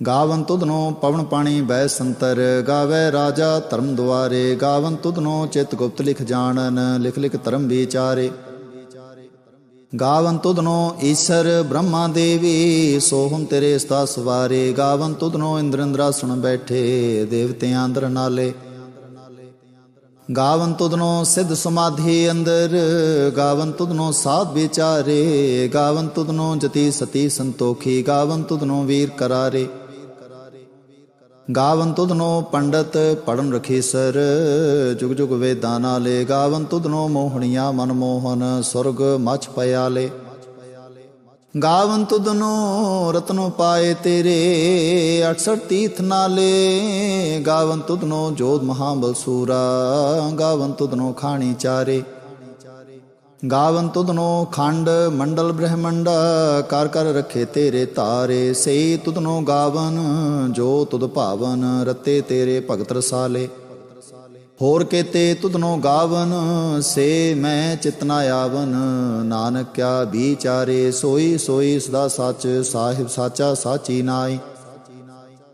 ਗਾਵਨ ਤੁਧਨੋ ਪਵਨ ਪਾਣੀ ਬੈ ਸੰਤਰ, ਗਾਵੇ ਰਾਜਾ ਧਰਮ ਦੁਆਰੇ, ਗਾਵਨ ਤੁਧਨੋ ਚਿਤ ਗੁਪਤ ਲਿਖ ਜਾਣਨ, ਲਿਖ ਲਿਖ ਧਰਮ ਵਿਚਾਰੇ। ਗਾਵਨ ਤੁਧਨੋ ਈਸ਼ਰ ਬ੍ਰਹਮਾ ਦੇਵੀ ਸੋਹਮ ਤੇਰੇ ਸਤਾ ਸਵਾਰੇ। ਗਾਵਨ ਤੁਧਨੋ ਇੰਦਰ ਇੰਦਰਾਸਣ ਬੈਠੇ ਦੇਵਤਿਆਂ ਅੰਦਰ ਨਾਲੇ। ਗਾਵਨ ਤੁਧਨੋ ਸਿੱਧ ਸਮਾਧੀ ਅੰਦਰ, ਗਾਵਨ ਤੁਧਨੋ ਸਾਧ ਵਿਚਾਰੇ। ਗਾਵਨ ਤੁਧਨੋ ਜਤੀ ਸਤੀ ਸੰਤੋਖੀ, ਗਾਵਨ ਤੁਧਨੋ ਵੀਰ ਕਰਾਰੇ। ਗਾਵਨ ਤੁਧਨੋ ਪੰਡਤ ਪੜਨ ਰਖੀ ਸਰ ਜੁਗ ਜੁਗ ਵੇਦਾਂ ਨਾਲੇ ਗਾਵਨ ਤੁਧਨੋ ਮੋਹਣੀਆਂ ਮਨ ਮੋਹਨ, ਸੁਰਗ ਮਛ ਪਿਆਲੇ ਗਾਵਨ ਤੁਧਨੋ ਰਤਨੋ ਪਾਏ ਤੇਰੇ 68 ਤੀਰਥ ਨਾਲੇ ਗਾਵਨ ਤੁਧਨੋ ਜੋਤ ਮਹਾਬਲ ਸੂਰਾ, ਗਾਵਨ ਤੁਧਨੋ ਖਾਣੀ ਚਾਰੇ। ਗਾਵਨ ਤੁਧਨੋ ਖੰਡ ਮੰਡਲ ਬ੍ਰਹਮੰਡ, ਕਰ ਕਰ ਰਖੇ ਤੇਰੇ ਤਾਰੇ, ਸੇ ਤੁਧਨੋ ਗਾਵਨ, ਜੋ ਤੁਧ ਭਾਵਨ, ਰਤੇ ਤੇਰੇ ਭਗਤ ਰਸਾਲੇ। ਹੋਰ ਕੇਤੇ ਤੁਧਨੋ ਗਾਵਨ, ਸੇ ਮੈਂ ਚਿਤਨਾ ਆਵਨ ਨਾਨਕ ਕਿਆ ਵਿਚਾਰੇ, ਸੋਈ ਸੋਈ ਸਦਾ ਸੱਚ, ਸਾਹਿਬ ਸਾਚਾ ਸਾਚੀ ਨਾਈ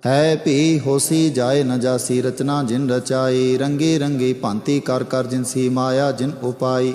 ਹੈ ਭੀ ਹੋਸੀ ਜਾਏ ਨ ਜਾਸੀ ਰਚਨਾ ਜਿਨ ਰਚਾਈ, ਰੰਗੇ ਰੰਗੇ ਭਾਂਤੀ ਕਰ ਕਰ ਜਿਨ ਸੀ ਮਾਇਆ ਜਿਨ ਉਪਾਈ।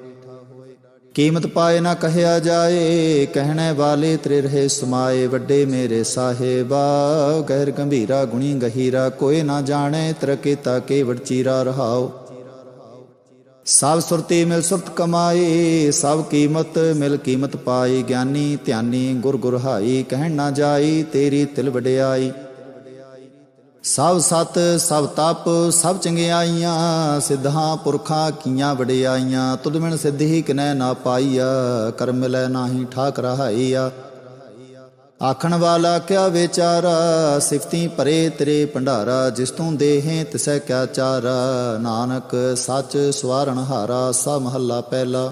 ਕੀਮਤ ਪਾਏ ਨਾ ਕਹਿਆ ਜਾਏ, ਕਹਿਣੇ ਵਾਲੇ ਤ੍ਰੇ ਰਹੇ ਸਮਾਏ, ਵੱਡੇ ਮੇਰੇ ਸਾਹਿਬਾ, ਗਹਿਰ ਗੰਭੀਰਾ, ਗੁਣੀ ਗਹੀਰਾ, ਕੋਈ ਨਾ ਜਾਣੇ ਤਰਕੇਤਾ ਕੇਵੜ ਚੀਰਾ ਰਹਾਓ। ਸਭ ਸੁਰਤੀ ਮਿਲ ਸੁਰਤ ਕਮਾਈ, ਸਭ ਕੀਮਤ ਮਿਲ ਕੀਮਤ ਪਾਈ, ਗਿਆਨੀ ਧਿਆਨੀ ਗੁਰ ਗੁਰਹਾਈ ਕਹਿਣ ਨਾ ਜਾਈ, ਤੇਰੀ ਤਿਲ ਵਡਿਆਈ। ਸਭ ਸਤ, ਸਭ ਤਪ, ਸਭ ਚੰਗਿਆਈਆਂ ਸਿੱਧਾਂ ਪੁਰਖਾਂ ਕੀਆਂ ਵਡਿਆਈਆਂ, ਤੁਧ ਮਿਣ ਸਿੱਧੀ ਕਿਨੈ ਨਾ ਪਾਈਆ, ਕਰਮ ਮਿਲੈ ਨਾਹੀ ਠਾਕ ਰਹਾਈਆ। ਆਖਣ ਵਾਲਾ ਕਿਆ ਵਿਚਾਰਾ, ਸਿਫਤੀ ਪਰੇ ਤੇਰੇ ਭੰਡਾਰਾ, ਜਿਸ ਤੂੰ ਦੇਹੇ ਤਿਸੈ ਕਿਆ ਚਾਰਾ, ਨਾਨਕ ਸੱਚ ਸਵਾਰਣ ਹਾਰਾ ਸਾ ਮਹੱਲਾ ਪਹਿਲਾ।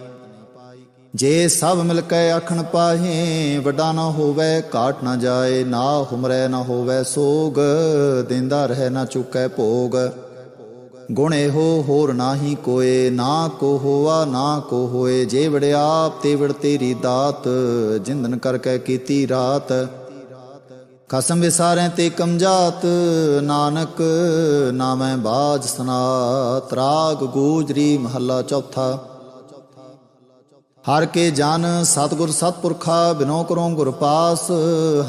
ਜੇ ਸਭ ਮਿਲ ਕੇ ਆਖਣ ਪਾਹੇ, ਵੱਡਾ ਨਾ ਹੋਵੇ ਕਾਟ ਨਾ ਜਾਏ, ਨਾ ਹੁਮਰੈ ਨਾ ਹੋਵੇ, ਸੋਗ ਦਿੰਦਾ ਰਹਿ ਨਾ ਚੁੱਕੈ ਭੋਗ। ਗੁਣ ਇਹੋ ਹੋਰ ਨਾਹੀ ਕੋਏ, ਨਾ ਕੋ ਹੋਆ, ਨਾ ਕੋ ਹੋਏ, ਜੇ ਵੜਿਆਪ ਤੇ ਵੜ ਤੇਰੀ ਦਾਤ, ਜਿੰਦਨ ਕਰਕੇ ਕੀਤੀ ਰਾਤ। ਕਸਮ ਵਿਸਾਰੈ ਤੇ ਕਮਜਾਤ, ਨਾਨਕ ਨਾਮੈ ਬਾਜ ਸਨਾਤ। ਰਾਗ ਗੂਜਰੀ ਮਹੱਲਾ ਚੌਥਾ। ਹਰ ਕੇ ਜਨ ਸਤਗੁਰ ਸਤਪੁਰਖਾ ਬਿਨੋ ਕਰੋ ਗੁਰ ਪਾਸ,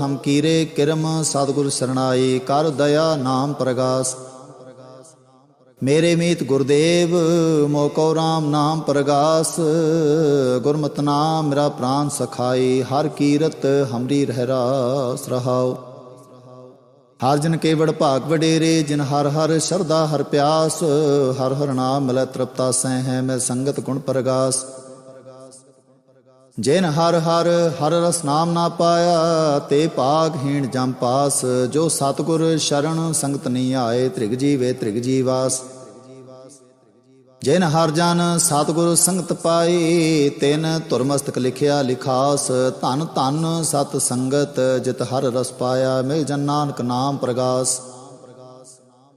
ਹਮ ਕੀਰੇ ਕਿਰਮ ਸਤਗੁਰ ਸਰਣਾਈ ਕਰ ਦਇਆ ਨਾਮ ਪ੍ਰਗਾਸ। ਮੇਰੇ ਮੀਤ ਗੁਰਦੇਵ ਮੋਕੋ ਰਾਮ ਨਾਮ ਪ੍ਰਗਾਸ। ਗੁਰਮਤਿ ਨਾਮ ਮੇਰਾ ਪ੍ਰਾਨ ਸਖਾਈ ਹਰ ਕੀਰਤ ਹਮਰੀ ਰਹਿ ਰਾਸ ਰਹਾਉ। ਹਰ ਜਨ ਕੇਵੜ ਭਾਗ ਵਡੇਰੇ, ਜਿਨ ਹਰ ਹਰ ਸ਼ਰਦਾ ਹਰ ਪਿਆਸ, ਹਰ ਹਰ ਨਾਮ ਮਿਲੈ ਤ੍ਰਿਪਤਾ ਸਹਿ ਹੈ ਮੈਂ ਸੰਗਤ ਗੁਣ ਪ੍ਰਗਾਸ। ਜਿਨ ਹਰ ਹਰ ਹਰ ਰਸ ਨਾਮ ਨਾ ਪਾਇਆ, ਤੇ ਭਾਗਹੀਣ ਜਮ ਪਾਸ। ਜੋ ਸਤਗੁਰ ਸ਼ਰਨ ਸੰਗਤ ਨਹੀਂ ਆਏ, ਤ੍ਰਿਗ ਜੀਵੇ ਤ੍ਰਿਗ ਜੀਵਾਸ ਜਿਨ ਹਰ ਜਨ ਸਤਗੁਰ ਸੰਗਤ ਪਾਈ ਤਿਨ ਤੁਰਮਸਤਕ ਲਿਖਿਆ ਲਿਖਾਸ। ਧਨ ਧਨ ਸਤ ਸੰਗਤ ਜਿਤ ਹਰ ਰਸ ਪਾਇਆ, ਮਿਲ ਜਨ ਨਾਨਕ ਨਾਮ ਪ੍ਰਗਾਸ।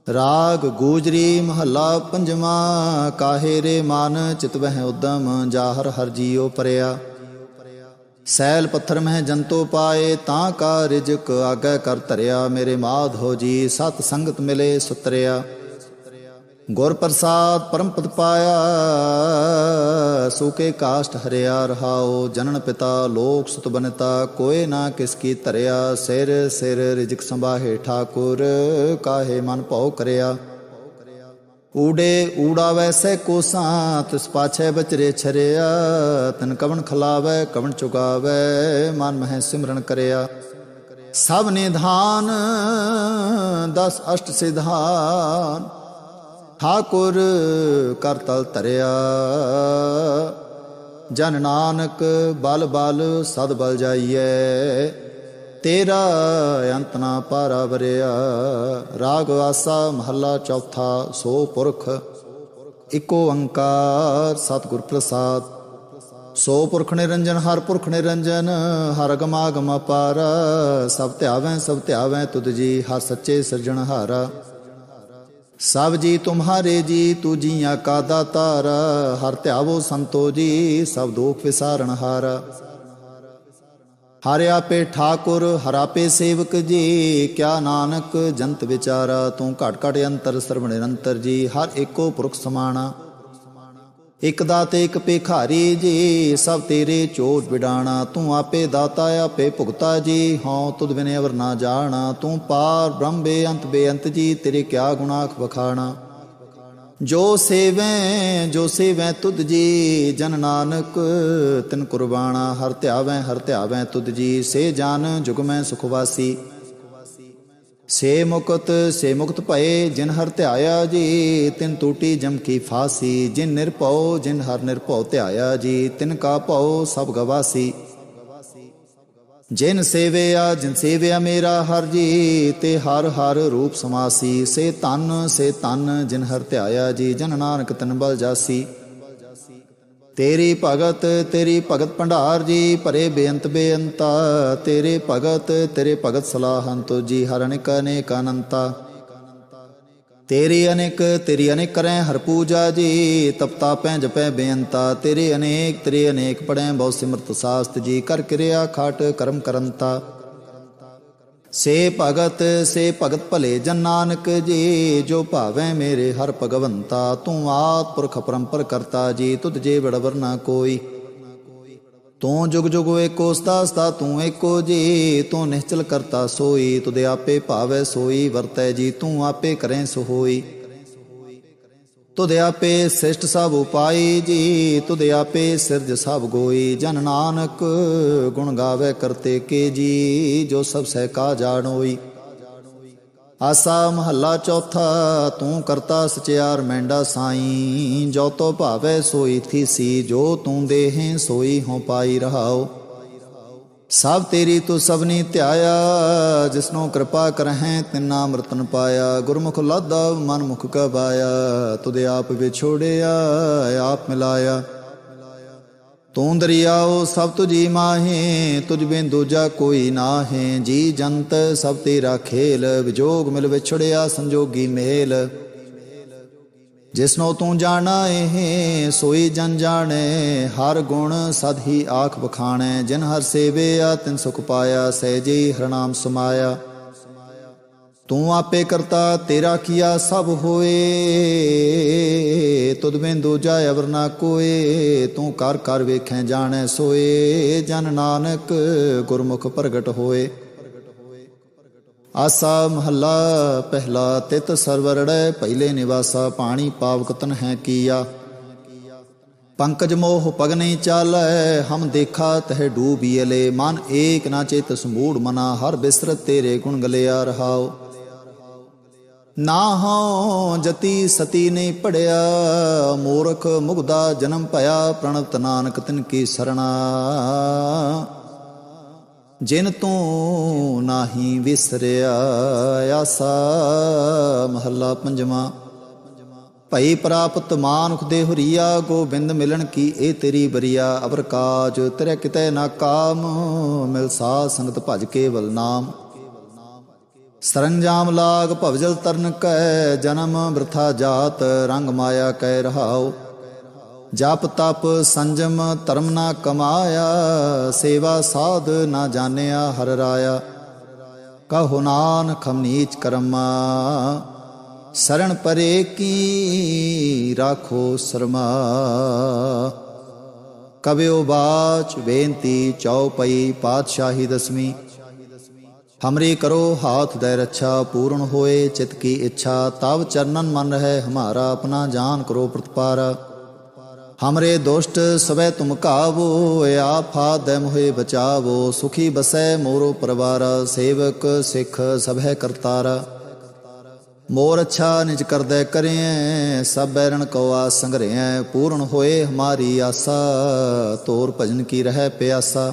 ਰਾਗ ਗੂਜਰੀ ਮਹੱਲਾ ਪੰਜਵਾਂ, ਕਾਹੇ ਰੇ ਮਨ ਚਿਤ ਵਹਿ ਉਦਮ, ਜਾਹਰ ਹਰ ਜੀਉ ਪਰਿਆ। ਸੈਲ ਪੱਥਰ ਮਹਿ ਜੰਤੋ ਪਾਏ, ਤਾਂ ਕਾ ਰਿਜਕ ਆਗੇ ਕਰ ਧਰਿਆ। ਮੇਰੇ ਮਾਧੋ ਜੀ, ਸਤ ਸੰਗਤ ਮਿਲੇ ਸੁਤਰਿਆ। ਗੁਰ ਪ੍ਰਸਾਦ ਪਰਮ ਪਦ ਪਾਇਆ, ਸੂਕੇ ਕਾਸ਼ਟ ਹਰਿਆ ਰਹਾਓ ਜਨਨ ਪਿਤਾ ਲੋਕ ਸੁਤ ਬਨਤਾ ਕੋਏ ਨਾ ਕਿਸ ਕੀ ਧਰਿਆ। ਸਿਰ ਸਿਰ ਰਿਜਕ ਸੰਭਾਹੇ ਠਾਕੁਰ, ਕਾਹੇ ਮਨ ਭਉ ਕਰਿਆ। ਊੜੇ ਊੜਾ ਵੈਸੇ ਕੋਸਾਂ ਤਿਸ ਪਾਛੇ ਬਚਰੇ ਛਰਿਆ। ਤਨ ਕਵਣ ਖਲਾਵੇ, ਕਵਣ ਚੁਗਾਵੇ, ਮਨ ਮਹਿ ਸਿਮਰਨ ਕਰਿਆ। ਸਭ ਨਿਧਾਨ, ਦਸ ਅਸ਼ਟ ਸਿਧਾਨ, ਠਾਕੁਰ ਕਰ ਤਲ ਧਰਿਆ। ਜਨ ਨਾਨਕ ਬਲ ਬਲ, ਸਦ ਬਲ ਜਾਈਏ ਤੇਰਾ ਅੰਤ ਨਾ ਪਾਰਾ ਵਰਿਆ ਰਾਗ ਵਾਸਾ ਮਹੱਲਾ ਚੌਥਾ, ਸੋ ਪੁਰਖ, ਇਕੋ ਓੰਕਾਰ ਸਤਿਗੁਰ ਪ੍ਰਸਾਦ। ਸੋ ਪੁਰਖ ਨਿਰੰਜਨ, ਹਰ ਪੁਰਖ ਨਿਰੰਜਨ, ਹਰ ਗਮਾਗਮ ਅਪਾਰ। ਸਭ ਧਿਆਵੈ ਸਭ ਧਿਆਵੈ ਤੁਧ ਜੀ, ਹਰ ਸੱਚੇ ਸਿਰਜਣਹਾਰਾ ਸਭ ਜੀ ਤੁਮਹਾਰੇ ਜੀ ਤੂ ਜੀਆਂ ਕਾ ਦਾਤਾਰ। ਹਰ ਧਿਆਵੋ ਸੰਤੋ ਜੀ, ਸਭ ਦੋਖ ਵਿਸਾਰਨ ਹਾਰਾ। ਹਰ ਆਪੇ ਠਾਕੁਰ, ਹਰ ਆਪੇ ਸੇਵਕ ਜੀ, ਕਿਆ ਨਾਨਕ ਜੰਤ ਵਿਚਾਰਾ, ਤੂੰ ਘਟ ਘਟ ਅੰਤਰ ਸਰਵ ਨਿਰੰਤਰ ਜੀ, ਹਰ ਏਕੋ ਪੁਰਖ ਸਮਾਣਾ। ਇਕ ਦਾਤੇ ਇਕ ਭੇਖਾਰੀ ਜੀ, ਸਭ ਤੇਰੇ ਚੋਟ ਵਿਡਾਣਾ, ਤੂੰ ਆਪੇ ਦਾਤਾ ਆਪੇ ਭੁਗਤਾ ਜੀ, ਹਉ ਤੁਧ ਬਿਨੇ ਅਵਰ ਨਾ ਜਾਣਾ, ਤੂੰ ਪਾਰ ਬ੍ਰਹਮ ਬੇਅੰਤ ਬੇਅੰਤ ਜੀ, ਤੇਰੇ ਕਿਆ ਗੁਨਾਖ ਵਖਾਣਾ। ਜੋ ਸੇਵੈ ਜੋ ਸੇਵੈ ਤੁਧ ਜੀ, ਜਨ ਨਾਨਕ ਤਿਨ ਕੁਰਬਾਨਾ, ਹਰ ਧਿਆਵੈ ਹਰ ਧਿਆਵੈ ਤੁਧ ਜੀ, ਸੇ ਜਨ, ਜੁਗ ਸੁਖਵਾਸੀ ਸੁਖ ਸੇ ਮੁਕਤ ਸੇ ਮੁਕਤ ਭਏ, ਜਿਨ ਹਰ ਧਿਆਇਆ ਜੀ, ਤਿਨ ਟੂਟੀ ਜਮ ਕੀ ਫਾਸੀ। ਜਿਨ ਨਿਰਭਉ, ਜਿਨ ਹਰ ਨਿਰਭਉ ਧਿਆਇਆ ਜੀ, ਤਿਨ ਕਾ ਭਉ ਸਭ ਗਵਾਸੀ। ਜਿਨ ਸੇਵਿਆ ਜਿਨ ਸੇਵਿਆ ਮੇਰਾ ਹਰ ਜੀ ਤੇ ਹਰ ਹਰ ਰੂਪ ਸਮਾਸੀ। ਸੇ ਤਨ ਸੇ ਤਨ ਜਿਨ ਹਰ ਧਿਆਇਆ ਜੀ, ਜਨ ਨਾਨਕ ਤਨ ਬਲ ਜਾਸੀ। ਤੇਰੀ ਭਗਤ ਤੇਰੀ ਭਗਤ ਭੰਡਾਰ ਜੀ, ਭਰੇ ਬੇਅੰਤ ਬੇਅੰਤਾ। ਤੇਰੇ ਭਗਤ ਤੇਰੇ ਭਗਤ ਸਲਾਹੰ ਜੀ, ਹਰ ਅਨੇਕ ਅਨੇਕ ਅਨੰਤਾ। ਤੇਰੀ ਅਨੇਕ ਤੇਰੀ ਅਨੇਕ ਕਰੈ ਹਰ ਪੂਜਾ ਜੀ ਤਪਤਾ ਪੈ ਜਪੈ ਬੇਅੰਤਾ। ਤੇਰੇ ਅਨੇਕ ਤੇਰੇ ਅਨੇਕ ਪੜੈ ਬਹੁ ਸਿਮਰਤ ਸਾਸਤ ਜੀ, ਕਰ ਕਿਰਿਆ ਖਾਟ ਕਰਮ ਕਰੰਤਾ। ਸੇ ਭਗਤ ਸੇ ਭਗਤ ਭਲੇ ਜਨ ਨਾਨਕ ਜੀ, ਜੋ ਭਾਵੈ ਮੇਰੇ ਹਰ ਭਗਵੰਤਾ। ਤੂੰ ਆਤ ਪੁਰਖ ਪਰੰਪਰ ਕਰਤਾ ਜੀ, ਤੁਧ ਜੇ ਬੜਵਰ ਨਾ ਕੋਈ। ਤੂੰ ਜੁਗ ਜੁਗ ਏਕੋ ਸਦਾ ਸਦਾ ਤੂੰ ਏਕੋ ਜੀ। ਤੂੰ ਨਿਹਚਲ ਕਰਤਾ ਸੋਈ, ਤੁਦੇ ਆਪੇ ਭਾਵੈ ਸੋਈ, ਵਰਤੈ ਜੀ, ਤੂੰ ਆਪੇ ਕਰੈ ਸੋ ਹੋਈ ਤੁਧ ਆਪੇ ਸਿਸ਼ਟ ਸਭ ਉਪਾਈ ਜੀ ਤੁਧ ਆਪੇ ਸਿਰਜ ਸਭ ਗੋਈ। ਜਨ ਨਾਨਕ ਗੁਣ ਗਾਵੇ ਕਰਤੇ ਕੇ ਜੀ, ਜੋ ਸਭ ਸਹਿ ਕਾ ਜਾਣੋਈ। ਆਸਾ ਮਹੱਲਾ ਚੌਥਾ, ਤੂੰ ਕਰਤਾ ਸਚਿਆਰ ਮੈਂਡਾ ਸਾਈ। ਜੋ ਤੋ ਭਾਵੇ ਸੋਈ ਥੀਸੀ ਜੋ ਤੂੰ ਦੇਹੇ ਸੋਈ ਹੋ ਪਾਈ ਰਹਾਓ। ਸਭ ਤੇਰੀ ਤੂੰ ਸਭਨੀ ਧਿਆਇਆ, ਜਿਸਨੂੰ ਕਿਰਪਾ ਕਰਹਿ ਤਿਨਾ ਅੰਮ੍ਰਿਤਨ ਪਾਇਆ। ਗੁਰਮੁਖ ਲਾਦਾ ਮਨ ਮੁਖ ਕਬਾਇਆ ਤੁਧ ਆਪ ਵਿਛੋੜਿਆ, ਆਪ ਮਿਲਾਇਆ। ਤੂੰ ਦਰਿਆਓ ਸਭ ਤੁਜੀ ਮਾਹੇ, ਤੁਝ ਬਿਨ ਦੂਜਾ ਕੋਈ ਨਾਹੇ। ਜੀ ਜੰਤ ਸਭ ਤੇਰਾ ਖੇਲ, ਵਿਜੋਗ ਮਿਲ ਵਿਛੜਿਆ ਸੰਜੋਗੀ ਮੇਲ। ਜਿਸਨੋ ਤੂੰ ਜਾਣਾ ਏ ਸੋਈ ਜਨ ਜਾਣੇ, ਹਰ ਗੁਣ ਸਦ ਹੀ ਆਖ ਬਖਾਣੈ ਜਿਨ ਹਰ ਸੇਵਿਆ, ਤਿਨ ਸੁਖ ਪਾਇਆ, ਸਹਿਜੀ ਹਰ ਨਾਮ ਸਮਾਇਆ। ਤੂੰ ਆਪੇ ਕਰਤਾ, ਤੇਰਾ ਕੀਆ ਸਭ ਹੋਏ। ਤੁਧ ਬਿਨ ਦੂਜਾ ਅਵਰ ਨਾ ਕੋਏ, ਤੂੰ ਕਰ ਕਰ ਵੇਖੈ ਜਾਣੈ ਸੋਏ। ਜਨ ਨਾਨਕ ਗੁਰਮੁਖ ਪ੍ਰਗਟ ਹੋਏ। ਆਸਾ ਮਹੱਲਾ, ਪਹਿਲਾ ਤਿਤ ਸਰਵਰੜੈ ਪਹਿਲੇ ਨਿਵਾਸਾ ਪਾਣੀ ਪਾਵਕਤਨ ਹੈ ਕੀਆ। ਪੰਕਜ ਮੋਹ ਪਗ ਨਹੀਂ ਚਾਲੈ, ਹਮ ਦੇਖਾ ਤਹ ਡੂਬੀਲੇ ਮਨ ਏਕ ਨਾ ਚੇਤ ਸਮੂੜ ਮਨਾ, ਹਰ ਬਿਸਰਤ ਤੇਰੇ ਗੁਣ ਗਲਿਆ ਰਹਾਓ ਨਾ ਹਉ ਜਤੀ ਸਤੀ ਨਹੀਂ ਪੜਿਆ, ਮੂਰਖ ਮੁਗਦਾ ਜਨਮ ਭਇਆ, ਪ੍ਰਣਤ ਨਾਨਕ ਤਿਨ ਕੀ ਸਰਣਾ। ਜਿਨ ਤੂੰ ਨਾਹੀ ਵਿਸਰਿਆ ਆਸਾ, ਮਹੱਲਾ ਪੰਜਵਾਂ। ਭਈ ਪ੍ਰਾਪਤ ਮਾਨੁਖ ਦੇ ਹੁਰੀਆ, ਗੋਬਿੰਦ ਮਿਲਣ ਕੀ ਇਹ ਤੇਰੀ ਬਰੀਆ। ਅਵਰ ਕਾਜ ਤੇਰੇ ਕਿਤੇ ਨਾ ਕਾਮ, ਮਿਲ ਸਾਧ ਸੰਗਤ ਭਜ ਕੇਵਲ ਨਾਮ। ਸਰੰਜਾਮ ਲਾਗ ਭਵਜਲ ਤਰਨ ਕੈ ਜਨਮ ਬ੍ਰਥਾ ਜਾਤ, ਰੰਗ ਮਾਇਆ ਕੈ ਰਹਾਉ। ਜਪ ਤਪ ਸੰਜਮ ਧਰਮ ਨਾ ਕਮਾਇਆ, ਸੇਵਾ ਸਾਧ ਨਾ ਜਾਣਿਆ ਹਰ ਰਾਇਆ। ਕਹੋ ਨਾਨਕ ਹਮ ਨੀਚ ਕਰਮਾ ਸਰਣ ਪਰੇ ਕੀ ਰਾਖੋ ਸਰਮਾ। ਕਬਿਓ ਬਾਚ ਬੇਨਤੀ ਚਉਪਈ ਪਾਤਸ਼ਾਹੀ ਦਸਵੀਂ। ਹਮਰੀ ਕਰੋ ਹਾਥ ਦੇ ਰੱਛਾ, ਪੂਰਨ ਹੋਏ ਚਿਤ ਕੀ ਇੱਛਾ, ਤਵ ਚਰਨਨ ਮਨ ਰਹਿ, ਹਮਾਰਾ ਆਪਣਾ ਜਾਨ ਕਰੋ ਪ੍ਰਤਪਾਰਾ। ਹਮਰੇ ਦੁਸ਼ਟ ਸਵੈ ਤੁਮ ਕਾਵੋ ਆਫਾ ਦੇ ਮੋਹਿ ਬਚਾਵੋ, ਸੁਖੀ ਬਸੈ ਮੋਰੋ ਪਰਵਾਰ, ਸੇਵਕ ਸਿੱਖ ਸਭੈ ਕਰਤਾਰਾ। ਮੋਰ ਅੱਛਾ ਨਿਜ ਕਰਦੈ ਕਰਿਐ, ਸਭ ਬੈਰਣ ਕੋ ਆਸ ਸੰਗਰਿਐ ਪੂਰਨ ਹੋਏ ਹਮਾਰੀ ਆਸਾ, ਤੋਰ ਭਜਨ ਕੀ ਰਹਿ ਪਿਆਸਾ।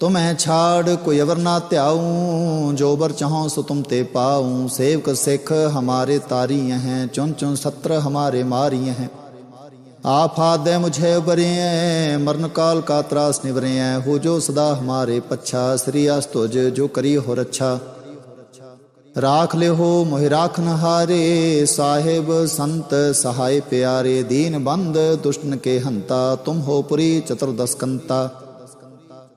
ਤੁਮੈ ਛਾੜ, ਕੋਈ ਅਵਰ ਨਾ ਧਿਆਉ, ਜੋ ਬਰ ਚਾਹਉ ਸੋ ਤੁਮ ਤੇ ਪਾਉ। ਸੇਵਕ ਸਿੱਖ ਹਮਾਰੇ ਤਾਰੀ ਹੈ ਚੁਨ ਚੁਨ ਸਤਰ ਹਮਾਰੇ ਮਾਰੀ ਹੈ। ਆਫਾਦੇ ਮੁਝੇ ਬਰਿਐ ਮਰਨ ਕਾਲ ਕਾ ਤਰਾਸ ਨਿਵਰਿਐ। ਹੋ ਜੋ ਸਦਾ ਹਮਾਰੇ ਪੱਛਾ, ਸ੍ਰੀ ਅਸਤੁਜ ਜੋ ਕਰੀ ਹੋ ਰੱਛਾ ਰਾਖ ਲਿਓ ਮੋਹਿ ਰਾਖਨ ਹਾਰੇ, ਸਾਹਿਬ ਸੰਤ ਸਹਾਇ ਪਿਆਰੇ। ਦੀਨ ਬੰਦ ਦੁਸ਼ਟਨ ਕੇ ਹੰਤਾ, ਤੁਮ ਹੋ ਪੁਰੀ ਚਤੁਰਦਸਕੰਤਾ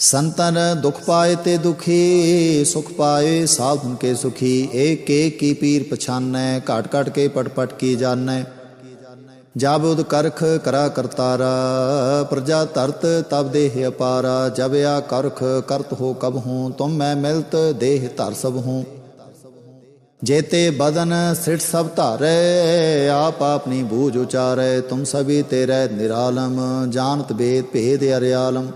ਸੰਤਨ ਦੁਖ ਪਾਏ ਤੇ ਦੁਖੀ, ਸੁਖ ਪਾਏ ਸਾਧਨ ਕੇ ਸੁਖੀ, ਏਕ ਏਕ ਕੀ ਪੀਰ ਪਛਾਨੈ, ਘਾਟ ਘਟ ਕੇ ਪਟ ਪਟ ਕੀ ਜਾਣੈ। ਜਬ ਉਦ ਕਰਖ ਕਰਾ ਕਰਤਾਰਾ, ਪ੍ਰਜਾ ਧਰਤ ਤਬ ਦੇਹ ਅਪਾਰਾ, ਜਬ ਆ ਕਰਖ ਕਰਤ ਹੋ ਕਬ ਹੂੰ, ਤੁਮ ਮੈਂ ਮਿਲਤ ਦੇਹ ਧਰ ਸਭ ਹੂੰ। ਜੇਤੇ ਬਦਨ ਸਿਠ ਸਭ ਧਾਰੈ, ਆਪ ਆਪਣੀ ਬੂਝ ਉਚਾਰੈ, ਤੁਮ ਸਭੀ ਤੇਰੇ ਨਿਰਾਲਮ, ਜਾਣਤ ਬੇਦ ਭੇਦ ਅਰਿਆਲਮ।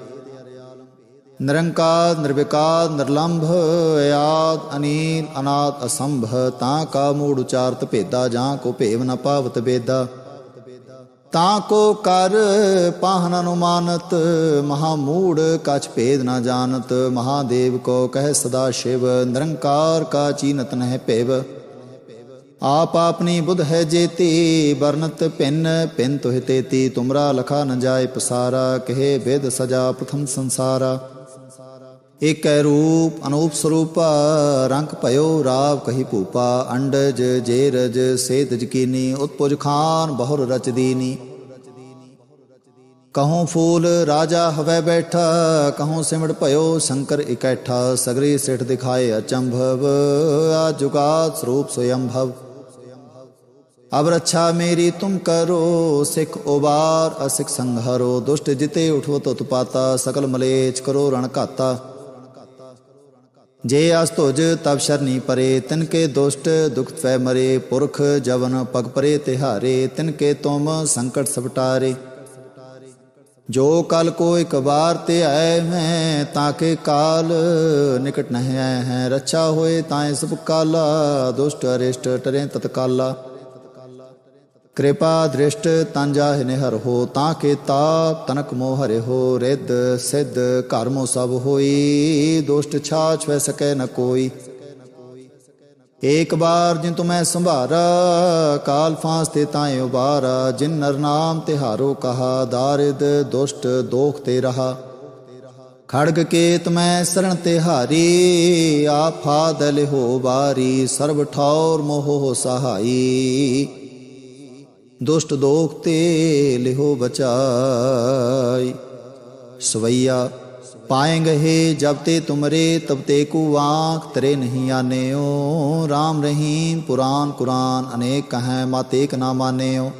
ਨਿਰੰਕਾਰ, ਨਿਰਵਿਕਾਰ, ਨਿਰਲੰਭ, ਆਦ, ਅਨੀਲ, ਅਨਾਦ, ਅਸੰਭ, ਤਾਂ ਕਾ ਮੂੜ ਉਚਾਰਤ ਭੇਦਾ, ਜਾਂ ਕੋ ਭੇਵ ਨ ਪਾਵਤ ਬੇਦਾ। ਤਾਂ ਕੋ ਕਰ ਪਾਹਨ ਅਨੁਮਾਨਤ, ਮਹਾ ਮੂੜ ਕਛ ਭੇਦ ਨ ਜਾਣਤ, ਮਹਾਦੇਵ ਕੋ ਕਹਿ ਸਦਾ ਸ਼ਿਵ, ਨਿਰੰਕਾਰ ਕਾ ਚੀਨਤ ਨਹਿ ਭੇਵ। ਆਪ ਆਪਣੀ ਬੁੱਧ ਹੈ ਜੇਤੀ, ਵਰਨਤ ਭਿੰਨ ਭਿੰਨ ਤੁਹਿ ਤੇਤੀ, ਤੁਮਰਾ ਲਖਾ ਨ ਜਾਏ ਪਸਾਰਾ, ਕਹੇ ਵਿਦ ਸਜਾ ਪ੍ਰਥਮ ਸੰਸਾਰਾ। ਏਕੈ ਰੂਪ ਅਨੂਪ ਸਰੂਪ, ਰੰਗ ਭਇਓ ਰਾਵ ਕਹੀ ਭੂਪਾ, ਅੰਡਜ ਜੇਰਜ ਸੇਤ ਜਕੀਨੀ ਉਤਪੁਜ ਖਾਨ ਬਹੁਰ ਰਚ ਦੀਨੀ। ਕਹੂੰ ਫੂਲ ਰਾਜਾ ਹਵੈ ਬੈਠਾ, ਕਹੂੰ ਸਿਮਟ ਭਇਓ ਸ਼ੰਕਰ ਇਕੈਠਾ, ਸਗਰੀ ਸਿਠ ਦਿਖਾਏ ਅਚੰਭਵ ਆ ਜੁਗਾਤ ਸਰੂਪ ਸੋਯੰਭਵ ਅਬ ਰੱਛਾ ਮੇਰੀ ਤੁਮ ਕਰੋ, ਸਿਖ ਉਬਾਰ ਅਸਿਖ ਸੰਘਰੋ, ਦੁਸ਼ਟ ਜਿਤੇ ਉਠੋ ਤਤ ਪਾਤਾ ਸਕਲ ਮਲੇਚ ਕਰੋ ਰਣ ਘਾਤਾ। ਜੇ ਅਸ ਤੁਜ ਤਬ ਸ਼ਰਨੀ ਪਰੇ ਤਿਨ ਕੇ ਦੁਸ਼ਟ ਦੁਖ ਤੈ ਮਰੇ, ਪੁਰਖ ਜਵਨ ਪਗ ਪਰੇ ਤਿਹਾਰੇ ਤਿਨ ਕੇ ਤੁਮ ਸੰਕਟ ਸਬਟਾਰੇ ਜੋ ਕਲ ਕੋ ਇੱਕ ਵਾਰ ਤੇ ਆਏ ਮੈਂ, ਤਾਕੇ ਕਾਲ ਨਿਕਟ ਨਹਿ ਆਏ ਹੈ। ਰੱਛਾ ਹੋਏ ਤਾਏ ਸਭ ਕਾਲਾ ਦੁਸ਼ਟ ਅਰਿਸ਼ਟ ਟਰੇ ਤਤਕਾਲਾ। ਕਿਰਪਾ ਦ੍ਰਿਸ਼ਟ ਤਨ ਜਾਹਿ ਨਿਹਰ ਹੋ, ਤਾਂ ਕੇ ਤਾਪ ਤਨਕ ਮੋਹ ਹਰਿ ਹੋ, ਰਿੱਧ ਸਿੱਧ ਕਰਮੋ ਸਭ ਹੋਈ, ਦੁਸ਼ਟ ਛਾਛ ਵੈ ਸਕੈ ਨ ਕੋਈ। ਏਕ ਬਾਰ ਜਿਨ ਤੁਮੈ ਸੰਭਾਰਾ, ਕਾਲ ਫਾਂਸ ਤੇ ਤਾਏ ਉਬਾਰਾ, ਜਿਨ ਨਰ ਨਾਮ ਤਿਹਾਰੋ ਕਹਾ, ਦਾਰਿਦ ਦੁਸ਼ਟ ਦੋਖ ਤੇ ਰਹਾ। ਖੜਗ ਕੇਤ ਮੈਂ ਸਰਣ ਤੇ ਹਾਰੀ ਆਫਾਦ ਲਿਹੋ ਬਾਰੀ ਸਰਬ ਠੌਰ ਮੋਹ ਸਹਾਈ। ਦੁਸ਼ਟ ਦੋਖ ਤੇ ਲਿਹੋ ਬਚਾਈ। ਸਵਈਆ, ਪਾਏਂਗੇ ਹੈ ਜਬ ਤੇ ਤੁਮਰੇ, ਤਬ ਤੇ ਕੂ ਆਂਖ ਤਰੇ ਨਹੀਂ ਆਨੇਓ। RAM ਰਹੀਮ ਪੁਰਾਨ ਕੁਰਾਨ ਅਨੇਕ ਕਹੈ, ਮਤ ਏਕ ਨਾ ਮਾਨੇਓ।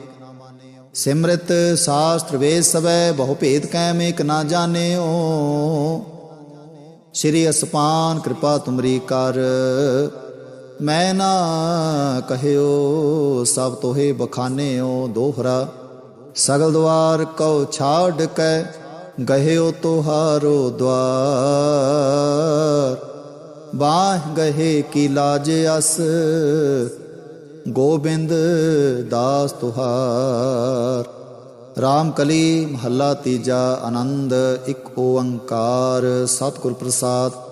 ਸਿਮਰਤ ਸਾਸਤਰ ਵੇਦ ਸਵੈ, ਬਹੁ ਭੇਦ ਕੈ ਮੇਕ ਨਾ ਜਾਣਿਓ। ਸ੍ਰੀ ਅਸਪਾਨ ਕਿਰਪਾ ਤੁਮਰੀ ਕਰ ਮੈਂ ਨਾ ਕਹਿਓ, ਸਭ ਤੋਹੇ ਬਖਾਨਿਓ ਦੋਹਰਾ। ਸਗਲ ਦਵਾਰ ਕਉ ਛਾੜ ਕੈ, ਗਹਿਓ ਤੁਹਾਰੋ ਦਵਾਰ। ਬਾਹ ਗਹੇ ਕੀ ਲਾਜ ਅਸ, ਗੋਬਿੰਦ ਦਾਸ ਤੁਹਾਰ। ਰਾਮ ਕਲੀ ਮਹੱਲਾ ਤੀਜਾ, ਆਨੰਦ ਇੱਕ ਓੰਕਾਰ, ਸਤਿਗੁਰ ਪ੍ਰਸਾਦ।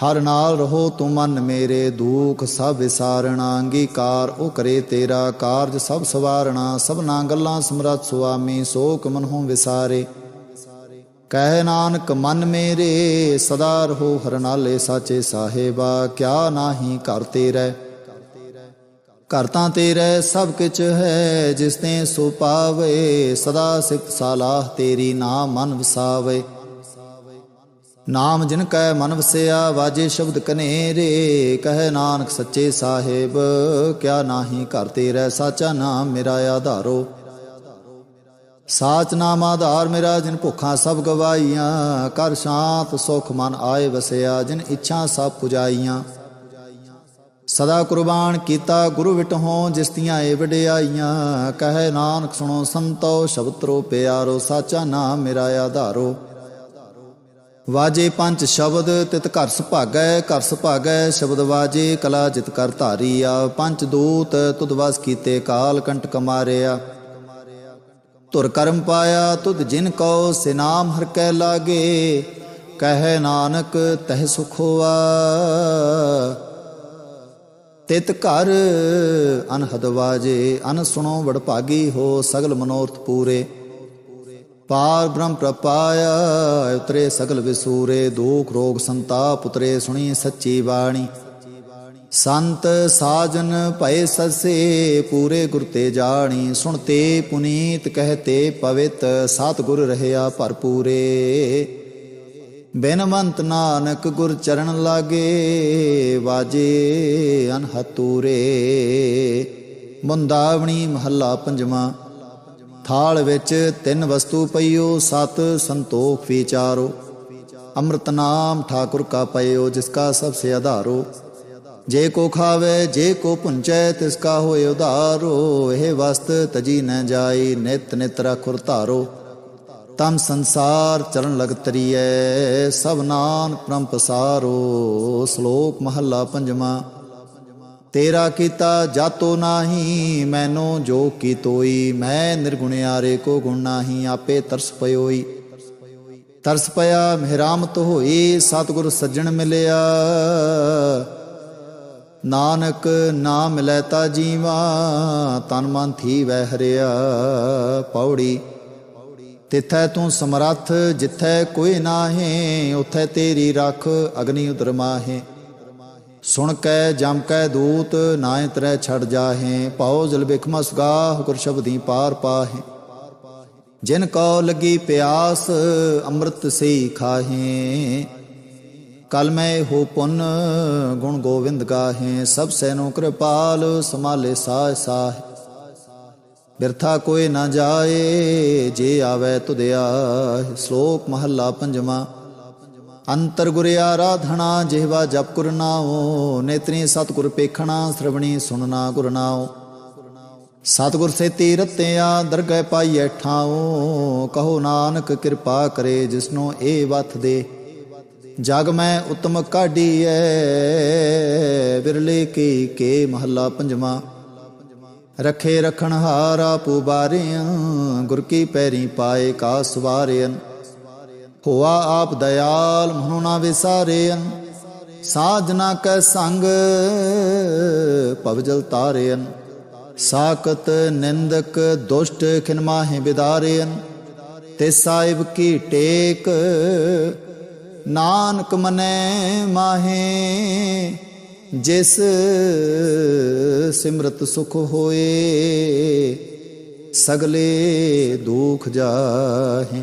ਹਰ ਨਾਲ ਰਹੋ ਤੂੰ ਮਨ ਮੇਰੇ ਦੁਖ, ਸਭ ਵਿਸਾਰਣਾ ਅੰਗੀਕਾਰ, ਉਹ ਕਰੇ ਤੇਰਾ ਕਾਰਜ, ਸਭ ਸਵਾਰਣਾ, ਸਭਨਾ ਗੱਲਾਂ ਸਮਰਤ ਸੁਆਮੀ, ਸੋਕ ਮਨਹੁ ਵਿਸਾਰੇ। ਕਹਿ ਨਾਨਕ, ਮਨ ਮੇਰੇ, ਸਦਾ ਰਹੋ ਹਰ ਨਾਲੇ ਸਾਚੇ ਸਾਹਿਬਾ, ਕਿਆ ਨਾਹੀ ਘਰ ਤੇਰੇ। ਘਰ ਤਾਂ ਤੇਰੇ, ਸਭ ਕਿਛ ਹੈ, ਜਿਸ ਤੇ ਸੋ ਪਾਵੇ, ਸਦਾ ਸਿਫਤ ਸਾਲਾਹ ਤੇਰੀ ਨਾਮ ਮਨ ਵਸਾਵੇ। ਨਾਮ ਜਿਨ ਕੈ ਮਨ ਵਸਿਆ, ਵਾਜੇ ਸ਼ਬਦ ਕਨੇਰੇ ਕਹਿ ਨਾਨਕ ਸੱਚੇ ਸਾਹਿਬ, ਕਿਆ ਨਾਹੀ ਘਰ ਤੇਰੇ, ਸਾਚਾ ਨਾਮ ਮੇਰਾ ਆਧਾਰੋ। ਸਾਚ ਨਾਮ ਆਧਾਰ ਮੇਰਾ, ਜਿਨ ਭੁੱਖਾਂ ਸਭ ਗਵਾਈਆਂ ਕਰ ਸ਼ਾਂਤ ਸੁਖ ਮਨ ਆਏ ਵਸਿਆ, ਜਿਨ ਇੱਛਾ ਸਭ ਪੁਜਾਈਆਂ। ਸਦਾ ਕੁਰਬਾਨ ਕੀਤਾ ਗੁਰੂ ਵਿਟਹੋਂ ਜਿਸ ਦੀਆਂ ਏ ਵਡਿਆਈਆਂ। ਕਹਿ ਨਾਨਕ ਸੁਣੋ ਸੰਤੋ, ਸ਼ਬਦ ਤਰੋ ਪਿਆਰੋ, ਸਾਚਾ ਨਾਮ ਮੇਰਾ ਆਧਾਰੋ। ਵਾਜੇ ਪੰਜ ਸ਼ਬਦ, ਤਿਤ ਘਰ ਸੁਭਾਗੈ ਘਰ ਸੁਭਾਗੈ, ਸ਼ਬਦ ਵਾਜੇ, ਕਲਾ ਜਿਤ ਕਰ ਧਾਰੀਆ। ਪੰਜ ਦੂਤ, ਤੁਧ ਵਸ ਕੀਤੇ ਕਾਲ ਕੰਟਕ ਮਾਰਿਆ ਧੁਰ ਕਰਮ ਪਾਇਆ, ਤੁਧ ਜਿਨ ਕੋ ਸਿਨਾਮ ਹਰ ਕੈ ਲਾਗੇ। ਕਹਿ ਨਾਨਕ, ਤਹਿ ਸੁਖ ਹੋਆ। ਤਿਤ ਘਰ ਅਨਹਦ ਵਾਜੇ, ਅਨ ਸੁਣੋ ਵਡ ਭਾਗੀ ਹੋ ਸਗਲ ਮਨੋਰਥ ਪੂਰੇ। ਪਾਰ ਬ੍ਰਹਮ ਪ੍ਰਪਾਇਆ, ਉਤਰੇ ਸਗਲ ਵਿਸੂਰੇ, ਦੁਖ ਰੋਗ ਸੰਤਾਪ ਉਤਰੇ, ਸੁਣੀ ਸੱਚੀ ਬਾਣੀ। ਸੰਤ ਸਾਜਨ ਭਏ ਸਸੇ, ਪੂਰੇ ਗੁਰ ਤੇ ਜਾਣੀ। ਸੁਣਤੇ ਪੁਨੀਤ ਕਹਤੇ ਪਵਿੱਤ, ਸਤਿਗੁਰ ਰਹਿਆ ਭਰਪੂਰੇ। ਬੇਨਵੰਤ ਨਾਨਕ ਗੁਰ ਚਰਨ ਲਾਗੇ, ਵਾਜੇ ਅਨਹਤੂਰੇ। ਮੁੰਦਾਵਣੀ ਮਹੱਲਾ ਪੰਜਵਾਂ। ਥਾਲ ਵਿੱਚ ਤਿੰਨ ਵਸਤੂ ਪਈਓ, ਸਤ ਸੰਤੋਖ ਵਿਚਾਰੋ। ਅੰਮ੍ਰਿਤ ਨਾਮ ਠਾਕੁਰ ਕਾ ਪਈਓ ਜਿਸ ਕਾ ਸਭ ਸੇ ਆਧਾਰੋ। ਜੇ ਕੋ ਖਾਵੇ, ਜੇ ਕੋ ਪੁੰਚੈ ਤਿਸ ਕਾ ਹੋਏ ਉਧਾਰੋ। ਇਹ ਵਸਤ ਤਜੀ ਨ ਜਾਈ, ਨਿਤ ਨਿਤ ਰਖੁਰ ਧਾਰੋ। ਤਮ ਸੰਸਾਰ ਚਰਨ ਲਗ ਤਰੀਐ, ਸਭ ਨਾਨ ਪ੍ਰਮ ਪਸਾਰੋ। ਸ਼ਲੋਕ ਮਹੱਲਾ ਪੰਜਵਾਂ। ਤੇਰਾ ਕੀਤਾ ਜਾਤੋ ਨਾਹੀ, ਮੈਨੂੰ ਜੋ ਕੀ ਤੋਈ, ਮੈਂ ਨਿਰਗੁਣਿਆਰੇ ਕੋ ਗੁਣ ਨਾਹੀ, ਆਪੇ ਤਰਸ ਪਇਓਈ ਤਰਸ ਪਿਆ, ਮਿਹਰਾਮਤ ਹੋਈ, ਸਤਿਗੁਰ ਸੱਜਣ ਮਿਲਿਆ। ਨਾਨਕ ਨਾਮ ਮਿਲੈ ਤਾ ਜੀਵਾ, ਤਨ ਮਨ ਥੀ ਵਹਿ ਹਰਿਆ ਪੌੜੀ। ਤਿਥੈ ਤੂੰ ਸਮਰੱਥ, ਜਿਥੈ ਕੋਈ ਨਾਹੀ, ਉਥੈ ਤੇਰੀ ਰੱਖ, ਅਗਨੀ ਉਦਰ ਮਾਹੇ। ਸੁਣ ਕੈ, ਜਮ ਕੈ ਦੂਤ ਨਾਇ ਤਰੈ ਛੜ ਜਾਹੇ ਪਾਉ ਜਲ ਬਿਖਮਾ ਸੁਗਾਹ ਗੁਰ ਸ਼ਬਦੀ ਪਾਰ ਪਾਹੇ। ਜਿਨ ਕੋ ਲੱਗੀ ਪਿਆਸ, ਅੰਮ੍ਰਿਤ ਸੇ ਖਾਹੇ। ਕਲ ਮੈਂ ਹੋ ਪੁੰਨ, ਗੁਣ ਗੋਵਿੰਦ ਗਾਹੇ। ਸਭ ਸੈਨੋ ਕਿਰਪਾਲ ਸਮਾਲੇ ਸਾਹ ਸਾਹ। ਬਿਰਥਾ ਕੋਈ ਨਾ ਜਾਏ, ਜੇ ਆਵੇ ਤੁਧਿਆ। ਸ਼ਲੋਕ ਮਹੱਲਾ ਪੰਜਵਾਂ। ਅੰਤਰ ਗੁਰ ਆਰਾਧਣਾ ਜਿਹਵਾ ਜਪ ਗੁਰ ਨਾਉ ਨੇਤਰੀ ਸਤਿਗੁਰ ਪੇਖਣਾ, ਸ਼ਰਵਣੀ ਸੁਣਨਾ ਗੁਰ ਨਾਉ ਸਤਿਗੁਰ ਸੇ ਤੀਰਤਿਆ ਦਰਗਹਿ ਪਾਈਐ ਠਾਉ ਕਹੋ ਨਾਨਕ ਕਿਰਪਾ ਕਰੇ, ਜਿਸਨੋ ਇਹ ਵਥ ਦੇ। ਜਗ ਮੈਂ ਉਤਮ ਕਾਢੀਐ ਬਿਰਲੇ ਕੀ ਕੇ ਮਹੱਲਾ ਪੰਜਵਾਂ। ਰਖੇ ਰਖਣ ਹਾਰਾ ਪੁਬਾਰਿਆਂ ਗੁਰ ਕੀ ਪੈਰੀ ਪਾਏ ਕਾ ਸਵਾਰਿਆਂ ਹੋਆ ਆਪ ਦਇਆਲ ਮਨੁ ਨਾ ਸਾਜਨਾ ਕੈ ਸੰਗ ਪਵਜਲ ਤਾਰੇਨ ਸਾਕਤ ਨਿੰਦਕ ਦੁਸ਼ਟ ਖਿਨ ਮਾਹੇ ਤੇ ਸਾਹਿਬ ਕੀ ਟੇਕ ਨਾਨਕ ਮਨੈ ਮਾਹੇ, ਜਿਸ ਸਿਮਰਤ ਸੁਖ ਹੋਏ, ਸਗਲੇ ਦੁਖ ਜਾਹੇ।